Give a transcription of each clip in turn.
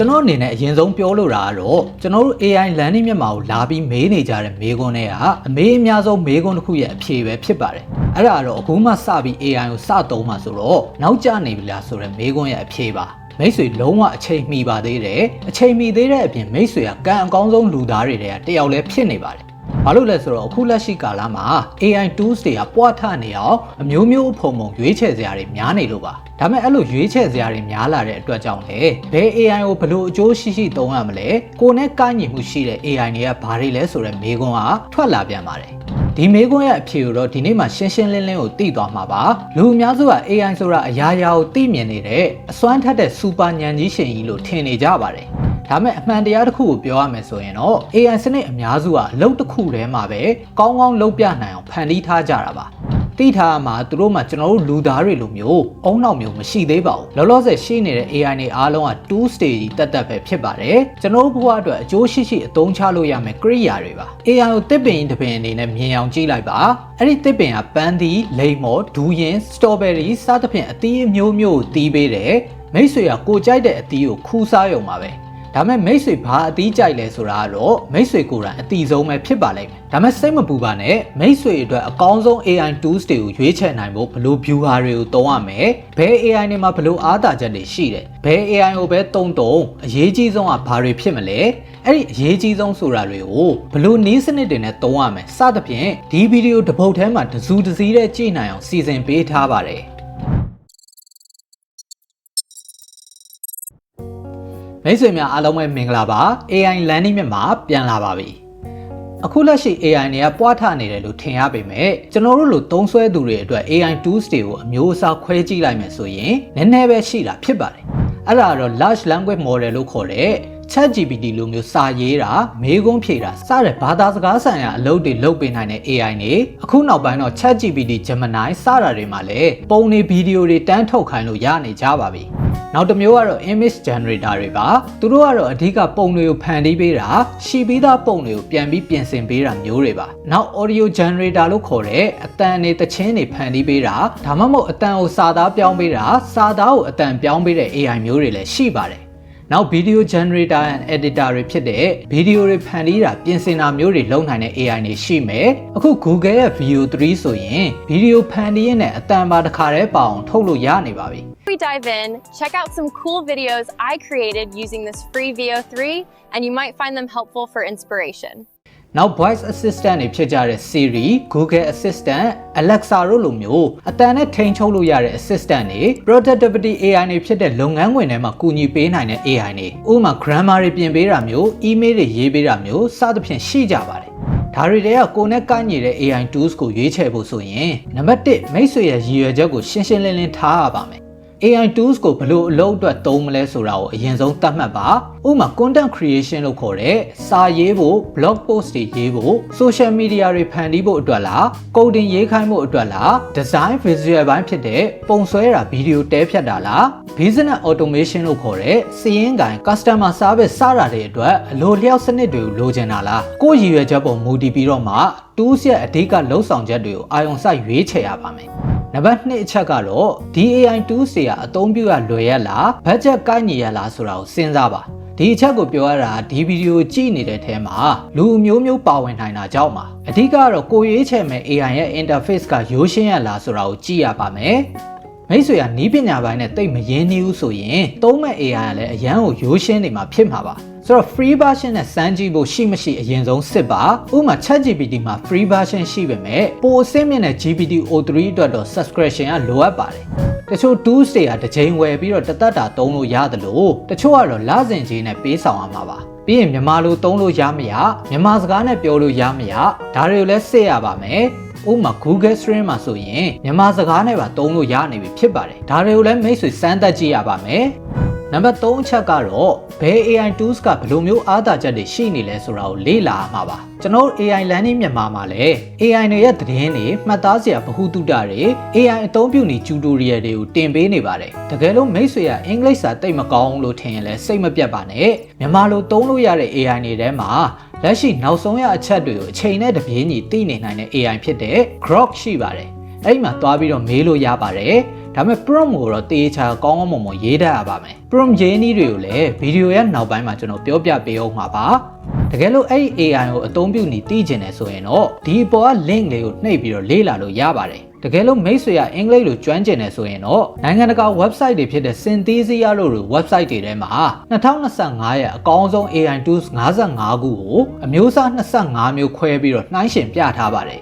ကျွန်တော်အနေနဲ့အရင်ဆုံးပြောလို့တာကတော့ကျွန်တော်တို့ AI learning မြန်မာကိုလာပြီးမေးနေကြတဲ့မေးခွန်းတွေကအမေးအများဆုံးမေးခွန်းတစ်ခုရဲ့အဖြေပဲဖြစ်ပါတယ်အဲ့ဒါကတော့အခုမှစပြီး AI ကိုစသုံးမှဆိုတော့နောက်ကျနေပြီလားဆိုတဲ့မေးခွန်းရဲ့အဖြေပါမိတ်ဆွေလုံးဝအချိန်မီပါသေးတယ်အချိန်မီသေးတဲ့အပြင်မိတ်ဆွေကကံအကောင်းဆုံးလူသားတွေတည်းကတယောက်လည်းဖြစ်နေပါတယ် ဘာလို့လဲဆိုတော့အခုလက်ရှိကာလမှာ AI tools တွေကပွားထနေအောင်အမျိုးမျိုးအဖုံဖုံရွေးချယ်စရာတွေများနေလို့ပါဒါပေမဲ့အဲ့လိုရွေးချယ်စရာတွေများလာတဲ့အတွက်ကြောင့်လေဘယ် AI ကိုဘယ်လိုအကျိုးရှိရှိသုံးရမလဲကိုယ်နဲ့ကိုက်ညီမှုရှိတဲ့ AI တွေကဘာတွေလဲဆိုတဲ့မေးခွန်းကထွက်လာပြန်ပါတယ်ဒီမေးခွန်းရဲ့အဖြေကိုတော့ဒီနေ့မှရှင်းရှင်းလင်းလင်းကိုသိသွားမှာပါလူအများစုက AI ဆိုတာအရာရာကိုသိမြင်နေတဲ့အစွမ်းထက်တဲ့စူပါဉာဏ်ကြီးရှင်ကြီးလို့ထင်နေကြပါတယ် ဒါမဲ့အမှန်တရားတစ်ခုကိုပြောရမယ်ဆိုရင်တော့ AI စနစ်အများစုကအလုပ်တစ်ခုထဲမှာပဲကောင်းကောင်းလုပ်ပြနိုင်အောင်ဖန်တီးထားကြတာပါတိထားမှာသူတို့မှကျွန်တော်တို့လူသားတွေလိုမျိုးအုံနောက်မျိုးမရှိသေးပါဘူးလောလောဆယ်ရှိနေတဲ့ AI တွေအားလုံးက2 stage တက်တက်ပဲဖြစ်ပါတယ်ကျွန်တော်တို့ဘဝအတွက်အကျိုးရှိရှိအသုံးချလို့ရမယ်ကိရိယာတွေပါ AI ကိုတစ်ပင်တစ်ပင်အနေနဲ့မြင်အောင်ကြည့်လိုက်ပါအဲ့ဒီတစ်ပင်ကပန်းသီးလိမ္မော်ဒူးရင်စတော်ဘယ်ရီစသဖြင့်အသီးအမျိုးမျိုးကိုတီးပေးတယ်မိတ်ဆွေကကိုကြိုက်တဲ့အသီးကိုခူးစားရုံပါပဲ ဒါမဲ့မိတ်ဆွေဘာအသီးကြိုက်လဲဆိုတာကတော့မိတ်ဆွေကိုယ်တိုင်အတီဆုံးပဲဖြစ်ပါလိမ့်မယ်ဒါမဲ့စိတ်မပူပါနဲ့မိတ်ဆွေအတွက်အကောင်းဆုံး AI tools တွေကိုရွေးချယ်နိုင်ဖို့ဘယ်လို viewer တွေကိုသုံးရမယ်ဘယ် AI တွေမှာဘယ်လိုအားသာချက်တွေရှိတယ်ဘယ် AI ကိုပဲတုံးတုံးအရေးကြီးဆုံးကဘာတွေဖြစ်မလဲအဲ့ဒီအရေးကြီးဆုံးဆိုတာတွေကိုဘယ်လိုနည်းစနစ်တွေနဲ့သုံးရမယ်စသဖြင့်ဒီဗီဒီယိုတစ်ပုတ်ထဲမှာတစုတစည်းတဲ့ကြည့်နိုင်အောင်စီစဉ်ပေးထားပါတယ် မိတ်ဆွေများအားလုံးပဲမင်္ဂလာပါ AI Learning မြတ်မှာပြန်လာပါပြီအခုလက်ရှိ AI တွေကပွားထနေတယ်လို့ထင်ရပေမဲ့ကျွန်တော်တို့လိုသုံးစွဲသူတွေအတွက် AI tools တွေကိုအမျိုးအစားခွဲကြည့်လိုက်မယ်ဆိုရင်နည်းနည်းပဲရှိတာဖြစ်ပါတယ်အဲ့ဒါတော့ large language model လို့ခေါ်တဲ့ ChatGPT လိုမျိုးစာရေးတာမေးခွန်းဖြေတာစတဲ့ဘာသာစကားဆိုင်ရာအလုပ်တွေလုပ်ပေးနိုင်တဲ့ AI တွေအခုနောက်ပိုင်းတော့ ChatGPT Gemini စတာတွေမှာလည်းပုံတွေဗီဒီယိုတွေတန်းထုတ်ခိုင်းလို့ရနေကြပါပြီနောက်တစ်မျိုးကတော့ image generator တွေပါသူတို့ကတော့အဓိကပုံတွေကိုဖန်တီးပေးတာရှီပြီးသားပုံတွေကိုပြန်ပြီးပြင်ဆင်ပေးတာမျိုးတွေပါနောက် audio generator လို့ခေါ်တဲ့အတန်တွေတခြင်းတွေဖန်တီးပေးတာဒါမှမဟုတ်အတန်ကိုစာသားပြောင်းပေးတာစာသားကိုအတန်ပြောင်းပေးတဲ့ AI မျိုးတွေလည်းရှိပါတယ် နောက် video generator and editor တွေဖြစ်တဲ့ဗီဒီယိုတွေဖန်တီးတာပြင်ဆင်တာမျိုးတွေလုပ်နိုင်တဲ့ AI တွေရှိမယ်အခု Google ရဲ့ Veo 3 ဆိုရင်ဗီဒီယိုဖန်တီးရတဲ့အတန်ပါတစ်ခါတည်းပါအောင်ထုတ်လို့ရနေပါပြီ we dive in, check out some cool videos I created using this free VO3, and you might find them helpful for inspiration. နောက် voice assistant တွေဖြစ်ကြတဲ့ Siri, Google Assistant, Alexa တို့လိုမျိုးအတန်နဲ့ထိန်းချုပ်လို့ရတဲ့ assistant တွေ productivity AI တွေဖြစ်တဲ့လုပ်ငန်းခွင်ထဲမှာကူညီပေးနိုင်တဲ့ AI တွေဥပမာ grammar တွေပြင်ပေးတာမျိုး email တွေရေးပေးတာမျိုးစသဖြင့်ရှိကြပါတယ်ဒါတွေတွေကကိုယ်နဲ့ကိုက်ညီတဲ့ AI tools ကိုရွေးချယ်ဖို့ဆိုရင်နံပါတ်1မိတ်ဆွေရဲ့ရည်ရွယ်ချက်ကိုရှင်းရှင်းလင်းလင်းထားရပါမယ် AI tools ကိုဘယ်လိုအလုပ်အတွက်သုံးမလဲဆိုတာကိုအရင်ဆုံးသတ်မှတ်ပါဥပမာ content creation လို့ခေါ်တဲ့စာရေးဖို့ blog post တွေရေးဖို့ social media တွေဖန်တီးဖို့အတွက်လား coding ရေးခိုင်းဖို့အတွက်လား design visual ဘိုင်းဖြစ်တဲ့ပုံဆွဲတာဗီဒီယိုတဲဖြတ်တာလား business automation လို့ခေါ်တဲ့စီးရင်ကိုင် customer service စတာတွေအတွက်အလိုလျောက်စနစ်တွေကိုလိုချင်တာလားကိုယ့်ရည်ရွယ်ချက်ပုံမူတည်ပြီးတော့မှ tools ရဲ့အဓိကလှုပ်ဆောင်ချက်တွေကိုအာရုံစိုက်ရွေးချယ်ရပါမယ် နံပါတ်2အချက်ကတော့ DAI tools တွေကအသုံးပြုရလွယ်ရလားဘတ်ဂျက်ကိုက်ညီရလားဆိုတာကိုစဉ်းစားပါဒီအချက်ကိုပြောရတာဒီဗီဒီယိုကြည့်နေတဲ့ထဲမှာလူမျိုးမျိုးပါဝင်နိုင်တာကြောင့်ပါအဓိကတော့ကိုရွေးချယ်မဲ့ AI ရဲ့ interface ကရိုးရှင်းရလားဆိုတာကိုကြည့်ရပါမယ်မိတ်ဆွေကနီးပညာပိုင်းနဲ့တိတ်မရင်းနှီးဘူးဆိုရင်သုံးမဲ့ AI ကလည်းအရန်ကိုရိုးရှင်းနေမှာဖြစ်မှာပါ ဆိုတော့ free version နဲ့စမ်းကြည့်ဖို့ရှိမရှိအရင်ဆုံးစစ်ပါဥပမာ ChatGPT မှာ free version ရှိပေမဲ့ပိုအဆင့်မြင့်တဲ့ GPT O3 အတွက်တော့ subscription ကလိုအပ်ပါတယ်တချို့ tools တွေကတစ်ချိန်ဝယ်ပြီးတော့တသက်တာသုံးလို့ရတယ်လို့တချို့ကတော့လစဉ်ကြီးနဲ့ပေးဆောင်ရမှာပါပြီးရင်မြန်မာလိုသုံးလို့ရမရမြန်မာစကားနဲ့ပြောလို့ရမရဒါတွေကိုလည်းစစ်ရပါမယ်ဥပမာ Google Stream မှာဆိုရင်မြန်မာစကားနဲ့ပါသုံးလို့ရနေပြီဖြစ်ပါတယ်ဒါတွေကိုလည်းမိတ်ဆွေစမ်းသပ်ကြည့်ရပါမယ် နံပါတ်3အချက်ကတော့ဘယ် AI tools ကဘယ်လိုမျိုးအားသာချက်တွေရှိနေလဲဆိုတာကိုလေ့လာရမှာပါကျွန်တော် AI learning မြန်မာမှာလည်း AI တွေရဲ့သတင်းတွေမှတ်သားစရာဗဟုသုတတွေ AI အသုံးပြုနေ tutorial တွေကိုတင်ပေးနေပါတယ်တကယ်လို့မိတ်ဆွေကအင်္ဂလိပ်စာတိတ်မကောင်းလို့ထင်ရင်လည်းစိတ်မပြတ်ပါနဲ့မြန်မာလိုသုံးလို့ရတဲ့ AI တွေထဲမှာလက်ရှိနောက်ဆုံးရအချက်တွေကိုအချိန်နဲ့တပြေးညီသိနေနိုင်တဲ့ AI ဖြစ်တဲ့ Grok ရှိပါတယ်အဲ့ဒီမှာသွားပြီးတော့မေးလို့ရပါတယ် ဒါပေမဲ့ prompt ကိုတော့တေးချာကောင်းကောင်းမွန်မွန်ရေးတတ်ရပါမယ် prompt ရေးနည်းတွေကိုလည်းဗီဒီယိုရဲ့နောက်ပိုင်းမှာကျွန်တော်ပြောပြပေးအောင်မှာပါတကယ်လို့အဲ့ဒီ AI ကိုအသုံးပြုနေသိကျင်တယ်ဆိုရင်တော့ဒီအပေါ်က link လေးကိုနှိပ်ပြီးတော့လေ့လာလို့ရပါတယ်တကယ်လို့မိတ်ဆွေကအင်္ဂလိပ်လိုကျွမ်းကျင်တယ်ဆိုရင်တော့နိုင်ငံတကာ website တွေဖြစ်တဲ့ Synthesia လို့လို website တွေထဲမှာ2025ရဲ့အကောင်းဆုံး AI tools 55ခုကိုအမျိုးအစား25မျိုးခွဲပြီးတော့နှိုင်းယှဉ်ပြထားပါတယ်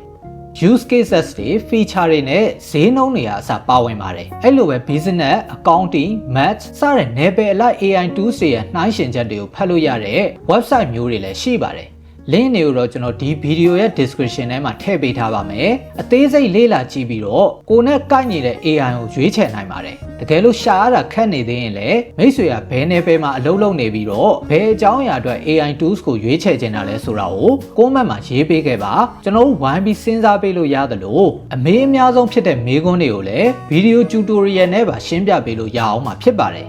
use cases တွေ feature တွေနဲ့ဈေးနှုန်းတွေအစပါဝင်ပါတယ်အဲ့လိုပဲ business accounting math စတဲ့နယ်ပယ်အလိုက် AI tools တွေရဲ့နှိုင်းယှဉ်ချက်တွေကိုဖတ်လို့ရတဲ့ website မျိုးတွေလည်းရှိပါတယ် link တွေကိုတော့ကျွန်တော်ဒီ video ရဲ့ description ထဲမှာထည့်ပေးထားပါမယ်အသေးစိတ်လေ့လာကြည့်ပြီးတော့ကိုယ်နဲ့ကိုက်နေတဲ့ AI ကိုရွေးချယ်နိုင်ပါတယ်တကယ်လို့ရှာရတာခက်နေသေးရင်လည်းမိတ်ဆွေကဘယ်နယ်ပယ်မှာအလုပ်လုပ်နေပြီးတော့ဘယ်အကြောင်းအရာအတွက် AI tools ကိုရွေးချယ်ခြင်းတာလဲဆိုတာကို comment မှာရေးပေးခဲ့ပါကျွန်တော်တို့ဝိုင်းပြီးစဉ်းစားပေးလို့ရတယ်လို့အမေးအများဆုံးဖြစ်တဲ့မေးခွန်းတွေကိုလည်း video tutorial နဲ့ပါရှင်းပြပေးလို့ရအောင်မှာဖြစ်ပါတယ်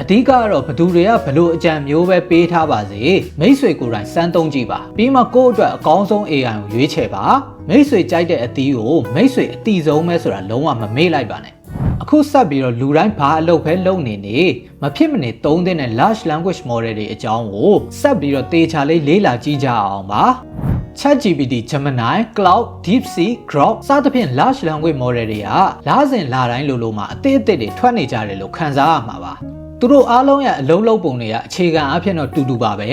အဓိကကတော့ဘသူတွေကဘလို့အကြံမျိုးပဲပေးထားပါစေမိတ်ဆွေကိုယ်တိုင်စမ်းသုံးကြည့်ပါပြီးမှကိုယ့်အတွက်အကောင်းဆုံး AI ကိုရွေးချယ်ပါမိတ်ဆွေကြိုက်တဲ့အသီးကိုမိတ်ဆွေအတီဆုံးပဲဆိုတာလုံးဝမမေ့လိုက်ပါနဲ့အခုဆက်ပြီးတော့လူတိုင်းဘာအလုပ်ပဲလုပ်နေနေမဖြစ်မနေသုံးတဲ့ large language model တွေအကြောင်းကိုဆက်ပြီးတော့တေချာလေးလေ့လာကြည့်ကြအောင်ပါ ChatGPT, Gemini, Cloud, DeepSeek, Grok စသဖြင့် large language model တွေကလားစဉ်လာတိုင်းလိုလိုမှာအသေးအသေးတွေထွက်နေကြတယ်လို့ခန်းစားရမှာပါ သူတို့အားလုံးရဲ့အလုံးလုံးပုံတွေကအခြေခံအဖြစ်တော့တူတူပါပဲ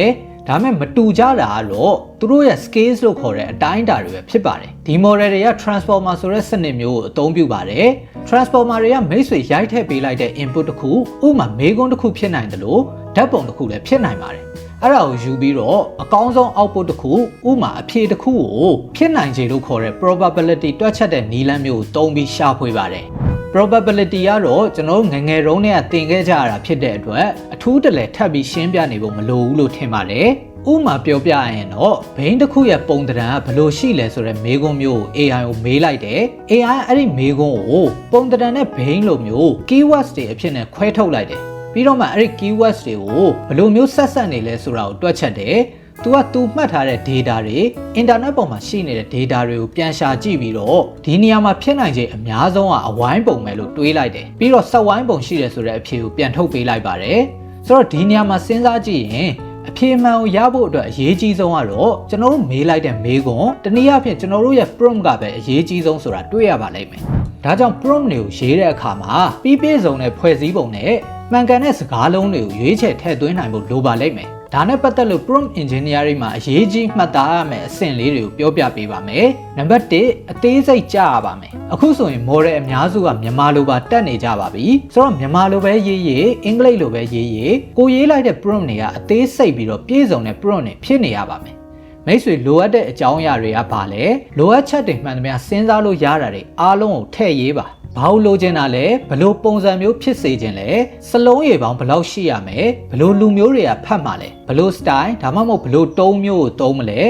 ဒါပေမဲ့မတူကြတာကတော့သူတို့ရဲ့ scales လို့ခေါ်တဲ့အတိုင်းအတာတွေပဲဖြစ်ပါတယ်ဒီ model တွေက transformer ဆိုတဲ့စနစ်မျိုးကိုအသုံးပြုပါတယ် transformer တွေကမိတ်ဆွေရိုက်ထည့်ပေးလိုက်တဲ့ input တစ်ခုဥပမာမေးခွန်းတစ်ခုဖြစ်နိုင်တယ်လို့ဓာတ်ပုံတစ်ခုလည်းဖြစ်နိုင်ပါတယ်အဲ့ဒါကိုယူပြီးတော့အကောင်းဆုံး output တစ်ခုဥမာအဖြေတစ်ခုကိုဖြစ်နိုင်ခြေလို့ခေါ်တဲ့ probability တွက်ချက်တဲ့နည်းလမ်းမျိုးကိုသုံးပြီးရှာဖွေပါတယ် probability ကတော့ကျွန်တော်တို့ငယ်ငယ်တုန်းကသင်ခဲ့ကြရတာဖြစ်တဲ့အတွက်အထူးတလဲထပ်ပြီးရှင်းပြနေဖို့မလိုဘူးလို့ထင်ပါတယ်ဥမာပြောပြရရင်တော့ဘိန်းတစ်ခုရဲ့ပုံသဏ္ဍာန်ကဘယ်လိုရှိလဲဆိုတဲ့မေးခွန်းမျိုးကို AI ကိုမေးလိုက်တယ် AI အဲ့ဒီမေးခွန်းကိုပုံသဏ္ဍာန်နဲ့ဘိန်းလိုမျိုး keywords တွေအဖြစ်နဲ့ခွဲထုတ်လိုက်တယ်ပြီးတော့မှအဲ့ဒီ keywords တွေကိုဘယ်လိုမျိုးဆက်ဆက်နေလဲဆိုတာကိုတွက်ချက်တယ်။ तू က तू မှတ်ထားတဲ့ data တွေ internet ပေါ်မှာရှိနေတဲ့ data တွေကိုပြန်ရှာကြည့်ပြီးတော့ဒီနေရာမှာဖြစ်နိုင်ခြေအများဆုံးကအဝိုင်းပုံပဲလို့တွေးလိုက်တယ်။ပြီးတော့ဆက်ဝိုင်းပုံရှိတယ်ဆိုတဲ့အဖြေကိုပြန်ထုတ်ပေးလိုက်ပါတယ်။ဆိုတော့ဒီနေရာမှာစဉ်းစားကြည့်ရင်အဖြေမှန်ကိုရဖို့အတွက်အရေးကြီးဆုံးကတော့ကျွန်တော်တို့မေးလိုက်တဲ့မေးခွန်းတနည်းအားဖြင့်ကျွန်တော်တို့ရဲ့ prompt ကပဲအရေးကြီးဆုံးဆိုတာတွေ့ရပါလိမ့်မယ်။ဒါကြောင့် prompt တွေကိုရေးတဲ့အခါမှာပြီးပြည့်စုံတဲ့ဖွဲ့စည်းပုံနဲ့မှန်ကန်တဲ့စကားလုံးတွေကိုရွေးချယ်ထည့်သွင်းနိုင်ဖို့လိုပါလိမ့်မယ်။ ဒါနဲ့ပတ်သက်လို့ prompt engineering မှာအရေးကြီးမှတ်သားရမယ့်အဆင့်လေးတွေကိုပြောပြပေးပါမယ်။နံပါတ်1အသေးစိတ်ကြားရပါမယ်။အခုဆိုရင် model အများစုကမြန်မာလိုပါတက်နေကြပါပြီ။ဆိုတော့မြန်မာလိုပဲရေးရေးအင်္ဂလိပ်လိုပဲရေးရေးကိုရေးလိုက်တဲ့ prompt တွေကအသေးစိတ်ပြီးတော့ပြည့်စုံတဲ့ prompt တွေဖြစ်နေရပါမယ်။ မိတ်ဆွေလိုအပ်တဲ့အကြောင်းအရာတွေကဘာလဲလိုအပ်ချက်တွေမှန်သမျှစဉ်းစားလို့ရတာတွေအားလုံးကိုထည့်ရေးပါဘာလို့လိုချင်တာလဲဘလို့ပုံစံမျိုးဖြစ်စေချင်လဲစလုံးရေပေါင်းဘယ်လောက်ရှိရမယ်ဘလို့လူမျိုးတွေကဖတ်မှာလဲဘလို့ style ဒါမှမဟုတ်ဘလို့တုံးမျိုးကိုတုံးမလဲ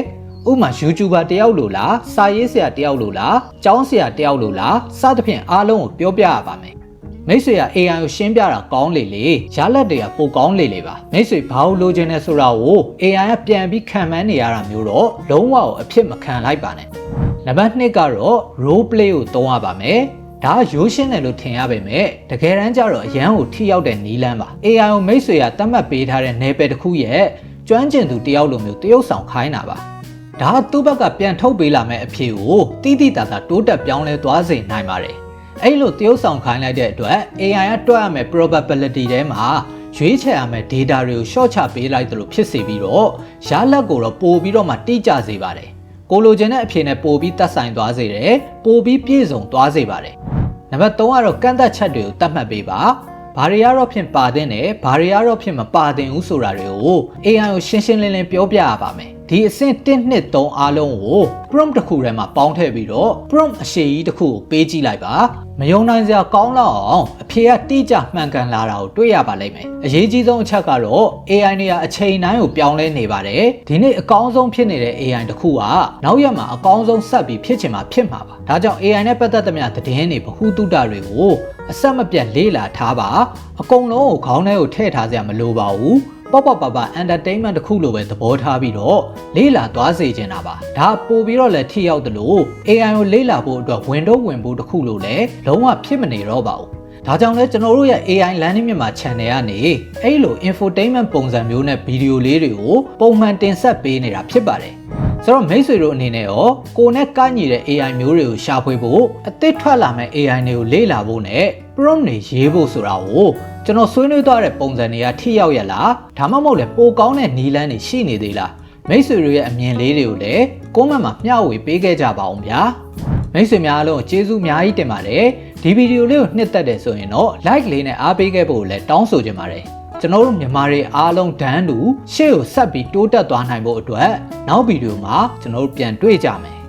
ဥမာ YouTuber တယောက်လိုလားစာရေးဆရာတယောက်လိုလားကျောင်းဆရာတယောက်လိုလားစသဖြင့်အားလုံးကိုပြောပြရပါမယ် မိတ်ဆွေက AI ကိုရှင်းပြတာကောင်းလေလေရလက်တွေကပိုကောင်းလေလေပါမိတ်ဆွေဘာလို့လိုချင်လဲဆိုတာကို AI ကပြန်ပြီးခံမှန်းနေရတာမျိုးတော့လုံးဝအဖြစ်မခံလိုက်ပါနဲ့နံပါတ်2ကတော့ role play ကိုသုံးရပါမယ်ဒါရိုးရှင်းတယ်လို့ထင်ရပေမဲ့တကယ်တမ်းကျတော့အရန်ကိုထိရောက်တဲ့နီးလန်းပါ AI ကိုမိတ်ဆွေကတတ်မှတ်ပေးထားတဲ့နယ်ပယ်တစ်ခုရဲ့ကျွမ်းကျင်သူတယောက်လိုမျိုးတရုပ်ဆောင်ခိုင်းတာပါဒါကသူ့ဘက်ကပြန်ထုတ်ပေးလာမဲ့အဖြေကိုတိတိတသာတိုးတက်ပြောင်းလဲသွားစေနိုင်ပါတယ် အဲ့လိုတရုပ်ဆောင်ခိုင်းလိုက်တဲ့အတွက် AI ကတွက်ရမယ့် probability ထဲမှာရွေးချယ်ရမယ့် data တွေကို short ချပေးလိုက်တယ်လို့ဖြစ်စေပြီးတော့ရလဒ်ကိုတော့ပို့ပြီးတော့မှတိကျစေပါတယ်ကိုလိုချင်တဲ့အဖြေနဲ့ပို့ပြီးသက်ဆိုင်သွားစေတယ်ပို့ပြီးပြည့်စုံသွားစေပါတယ်နံပါတ်3ကတော့ကန့်သက်ချက်တွေကိုတတ်မှတ်ပေးပါဘာတွေကတော့ဖြင့်ပါတဲ့နဲ့ဘာတွေကတော့ဖြင့်မပါတဲ့ဘူးဆိုတာတွေကို AI ကိုရှင်းရှင်းလင်းလင်းပြောပြရပါမယ် ဒီအဆင့်1 2 3အားလုံးကို prompt တစ်ခုထဲမှာပေါင်းထည့်ပြီးတော့ prompt အရှိကြီးတစ်ခုကိုပေးကြည့်လိုက်ပါမယုံနိုင်စရာကောင်းလောက်အောင်အဖြေကတိကျမှန်ကန်လာတာကိုတွေ့ရပါလိမ့်မယ်အရေးကြီးဆုံးအချက်ကတော့ AI တွေကအချိန်တိုင်းကိုပြောင်းလဲနေပါတယ်ဒီနေ့အကောင်းဆုံးဖြစ်နေတဲ့ AI တစ်ခုကနောက်ရက်မှာအကောင်းဆုံးဆက်ပြီးဖြစ်ချင်မှာဖြစ်မှာပါဒါကြောင့် AI နဲ့ပတ်သက်သမျှသတင်းတွေဗဟုသုတတွေကိုအဆက်မပြတ်လေ့လာထားပါအကုန်လုံးကိုခေါင်းထဲကိုထည့်ထားစရာမလိုပါဘူး ပေါ့ပေါ့ပါပါ entertainment တစ်ခုလိုပဲသဘောထားပြီးတော့လေ့လာသွားစေချင်တာပါဒါပို့ပြီးတော့လည်းထိရောက်တယ်လို့ AI ကိုလေ့လာဖို့အတွက် window ဝင်ဖို့တစ်ခုလိုလည်းလုံးဝဖြစ်မနေတော့ပါဘူးဒါကြောင့်လဲကျွန်တော်တို့ရဲ့ AI Learning မြန်မာ channel ကနေအဲ့လို infotainment ပုံစံမျိုးနဲ့ဗီဒီယိုလေးတွေကိုပုံမှန်တင်ဆက်ပေးနေတာဖြစ်ပါတယ်။ဆိုတော့မိတ်ဆွေတို့အနေနဲ့ရောကိုနဲ့ကညီတဲ့ AI မျိုးတွေကိုရှာဖွေဖို့အသစ်ထွက်လာမဲ့ AI တွေကိုလေ့လာဖို့နဲ့ prompt တွေရေးဖို့ဆိုတာကို ကျွန်တော်ဆွေးနွေးသွားတဲ့ပုံစံတွေကထိရောက်ရလားဒါမှမဟုတ်လဲပိုကောင်းတဲ့နီလန်းတွေရှိနေသေးလားမိတ်ဆွေတို့ရဲ့အမြင်လေးတွေကိုလည်း comment မှာမျှဝေပေးခဲ့ကြပါအောင်ဗျာမိတ်ဆွေများအားလုံးကျေးဇူးအများကြီးတင်ပါတယ်ဒီဗီဒီယိုလေးကိုနှစ်သက်တယ်ဆိုရင်တော့ like လေးနဲ့အားပေးခဲ့ဖို့လည်းတောင်းဆိုချင်ပါတယ်ကျွန်တော်တို့မြန်မာတွေအားလုံးဒန်းတူရှေ့ကိုဆက်ပြီးတိုးတက်သွားနိုင်ဖို့အတွက်နောက်ဗီဒီယိုမှာကျွန်တော်တို့ပြန်တွေ့ကြမယ်